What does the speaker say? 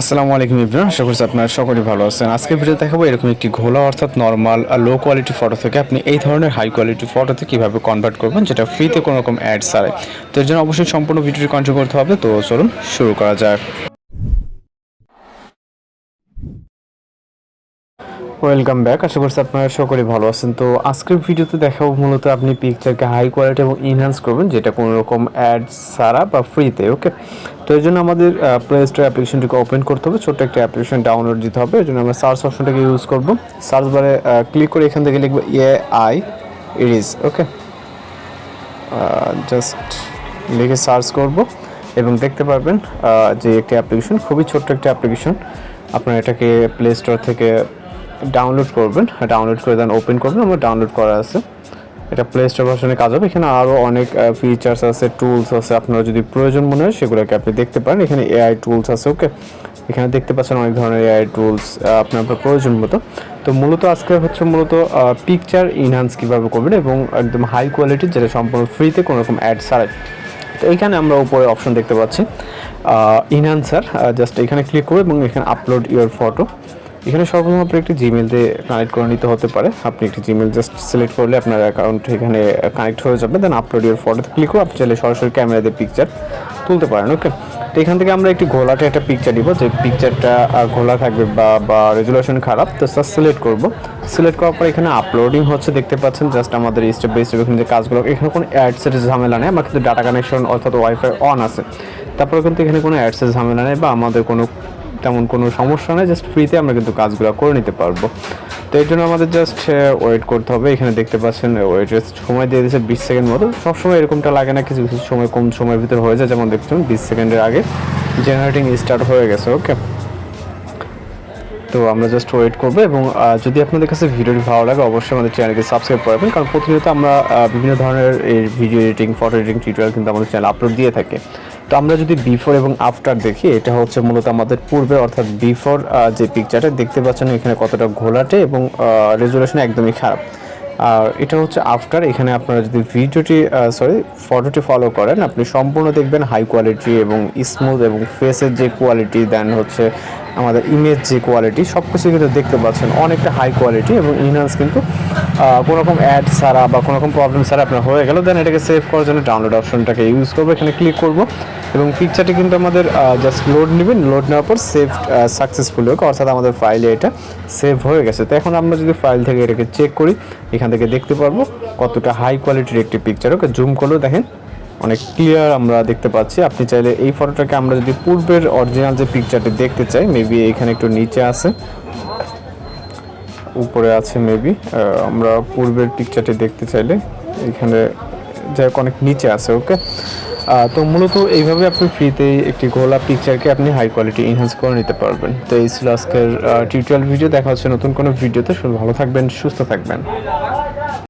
আসসালামু আলাইকুম ইব্রাহিম, আশা করছি আপনারা সকলেই ভালো আছেন। আজকে ভিডিও দেখাবো এরকম একটি ঘোলা অর্থাৎ নর্মাল লো কোয়ালিটি ফটো থেকে আপনি এই ধরনের হাই কোয়ালিটি ফটোতে কীভাবে কনভার্ট করবেন, যেটা ফ্রিতে কোনো রকম অ্যাড ছাড়াই। তো এর জন্য অবশ্যই সম্পূর্ণ ভিডিওটি কন্টিনিউ করতে হবে। তো চলুন, শুরু করা যাক। Welcome back. আশা করছি আপনারা সকলেই ভালো আছেন। তো আজকের ভিডিওতে দেখাবো মূলত আপনি পিকচারকে হাই কোয়ালিটি এবং ইনহ্যান্স করবেন, যেটা কোনো রকম অ্যাড ছাড়া বা ফ্রিতে ওকে তো এই জন্য আমাদের প্লে স্টোর অ্যাপ্লিকেশনটিকে ওপেন করতে হবে। ছোট্ট একটা অ্যাপ্লিকেশন ডাউনলোড দিতে হবে। এই জন্য আমরা সার্চ অপশনটাকে ইউজ করব। সার্চ বারে ক্লিক করে এখান থেকে লিখব A I erase okay just লিখে সার্চ করব এবং দেখতে পারবেন যে একটি অ্যাপ্লিকেশন খুবই ছোট্ট একটা অ্যাপ্লিকেশন আপনারা এটাকে প্লে স্টোর থেকে ডাউনলোড করবেন। ডাউনলোড করে দেন ওপেন করবেন। আমার ডাউনলোড করা আছে। এটা প্লে স্টোর ভার্সনে কাজ হবে। এখানে আরও অনেক ফিচার্স আছে টুলস আছে। আপনারা যদি প্রয়োজন মনে হয় সেগুলোকে আপনি দেখতে পারেন। এখানে এআই টুলস আছে ওকে এখানে দেখতে পাচ্ছেন অনেক ধরনের এআই টুলস আপনার আপনার প্রয়োজন মতো। তো মূলত আজকে হচ্ছে মূলত পিকচার ইনহান্স কীভাবে করবেন এবং একদম হাই কোয়ালিটির যেটা সম্পূর্ণ ফ্রিতে কোনো রকম অ্যাড ছাড়াই। তো এইখানে আমরা উপরে অপশন দেখতে পাচ্ছি। ইনহান্সার জাস্ট এখানে ক্লিক করব এবং এখানে আপলোড ইউর ফটো এখানে সর্বপ্রথম একটি জিমেল দিয়ে কানেক্ট করে নিতে হতে পারে। আপনি একটি জিমেল জাস্ট সিলেক্ট করলে আপনার অ্যাকাউন্ট এখানে কানেক্ট হয়ে যাবে। দেন আপলোড ইউর ফটোতে ক্লিক করে আপনি চাইলে সরাসরি ক্যামেরা দিয়ে পিকচার তুলতে পারেন ওকে তো এখান থেকে আমরা একটি ঘোলাটে একটা পিকচার দিব যে পিকচারটা ঘোলা থাকবে বা বা রেজুলেশন খারাপ, তো জাস্ট সিলেক্ট করব। সিলেক্ট করার পর এখানে আপলোডিং হচ্ছে, দেখতে পাচ্ছেন জাস্ট আমাদের স্টেপ বাই স্টেপ এখানে যে কাজগুলো, এখানে কোনো অ্যাডসের ঝামেলা নেই। আমার কিন্তু ডাটা কানেকশন অর্থাৎ ওয়াইফাই অন আছে। তারপরে কিন্তু এখানে কোনো অ্যাডসের ঝামেলা নেই বা আমাদের কোনো তেমন কোনো সমস্যা নেই জাস্ট ফ্রিতে আমরা কিন্তু কাজগুলো করে নিতে পারব। তো এর জন্য আমাদের জাস্ট ওয়েট করতে হবে। এখানে দেখতে পাচ্ছেন ওয়েটের সময় দিয়ে দিয়েছে বিশ সেকেন্ড মতো। সবসময় এরকমটা লাগে না, কিছু কিছু সময় কম সময়ের ভিতরে হয়ে যায়। যেমন দেখছেন, বিশ সেকেন্ডের আগে জেনারেটিং স্টার্ট হয়ে গেছে ওকে তো আমরা জাস্ট ওয়েট করব এবং যদি আপনাদের কাছে ভিডিওটি ভালো লাগে, অবশ্যই আমাদের চ্যানেলকে সাবস্ক্রাইব করবেন। কারণ প্রতিনিয়ত আমরা বিভিন্ন ধরনের এই video editing photo editing tutorial কিন্তু আমাদের চ্যানেল আপলোড দিয়ে থাকে। তো আমরা যদি বিফোর এবং আফটার দেখি, এটা হচ্ছে মূলত আমাদের পূর্বে, অর্থাৎ বিফোর যে পিকচারটা দেখতে পাচ্ছেন এখানে কতটা ঘোলাটে এবং রেজুলেশন একদমই খারাপ। আর এটা হচ্ছে আফটার এখানে আপনারা যদি ভিডিওটি সরি ফটোটি ফলো করেন, আপনি সম্পূর্ণ দেখবেন হাই কোয়ালিটি এবং স্মুথ এবং ফেসের যে কোয়ালিটি দেন হচ্ছে আমাদের ইমেজ যে কোয়ালিটি সব কিছু কিন্তু দেখতে পাচ্ছেন অনেকটা হাই কোয়ালিটি এবং ইনহান্স কিন্তু কোনো রকম অ্যাড ছাড়া বা কোনো রকম প্রবলেম ছাড়া আপনার হয়ে গেল দেন এটাকে সেভ করার জন্য ডাউনলোড অপশনটাকে ইউজ করব, এখানে ক্লিক করব। এবং পিকচারটি কিন্তু আমাদের জাস্ট লোড নেবেন লোড নেওয়ার পর সেভ সাকসেসফুল হোক, অর্থাৎ আমাদের ফাইলে এটা সেভ হয়ে গেছে। তো এখন আমরা যদি ফাইল থেকে এটাকে চেক করি, এখান থেকে দেখতে পারব কতটা হাই কোয়ালিটির একটি পিকচার ওকে জুম করলেও দেখেন, অনেক ক্লিয়ার আমরা দেখতে পাচ্ছি। আপনি চাইলে এই ফটোটাকে আমরা যদি পূর্বের অরিজিনাল যে পিকচারটি দেখতে চাই মেবি এখানে একটু নিচে আছে। উপরে আছে মেবি আমরা পূর্বের পিকচারটি দেখতে চাইলে। এখানে যাই অনেক নিচে আছে ওকে তো মূলত এইভাবে আপনি ফ্রিতে একটি গোলা পিকচারকে আপনি হাই কোয়ালিটি এনহান্স করে নিতে পারবেন। তো এই ছিল আজকের টিউটোরিয়াল ভিডিও দেখা হচ্ছে নতুন কোনো ভিডিওতে শুধু ভালো থাকবেন, সুস্থ থাকবেন।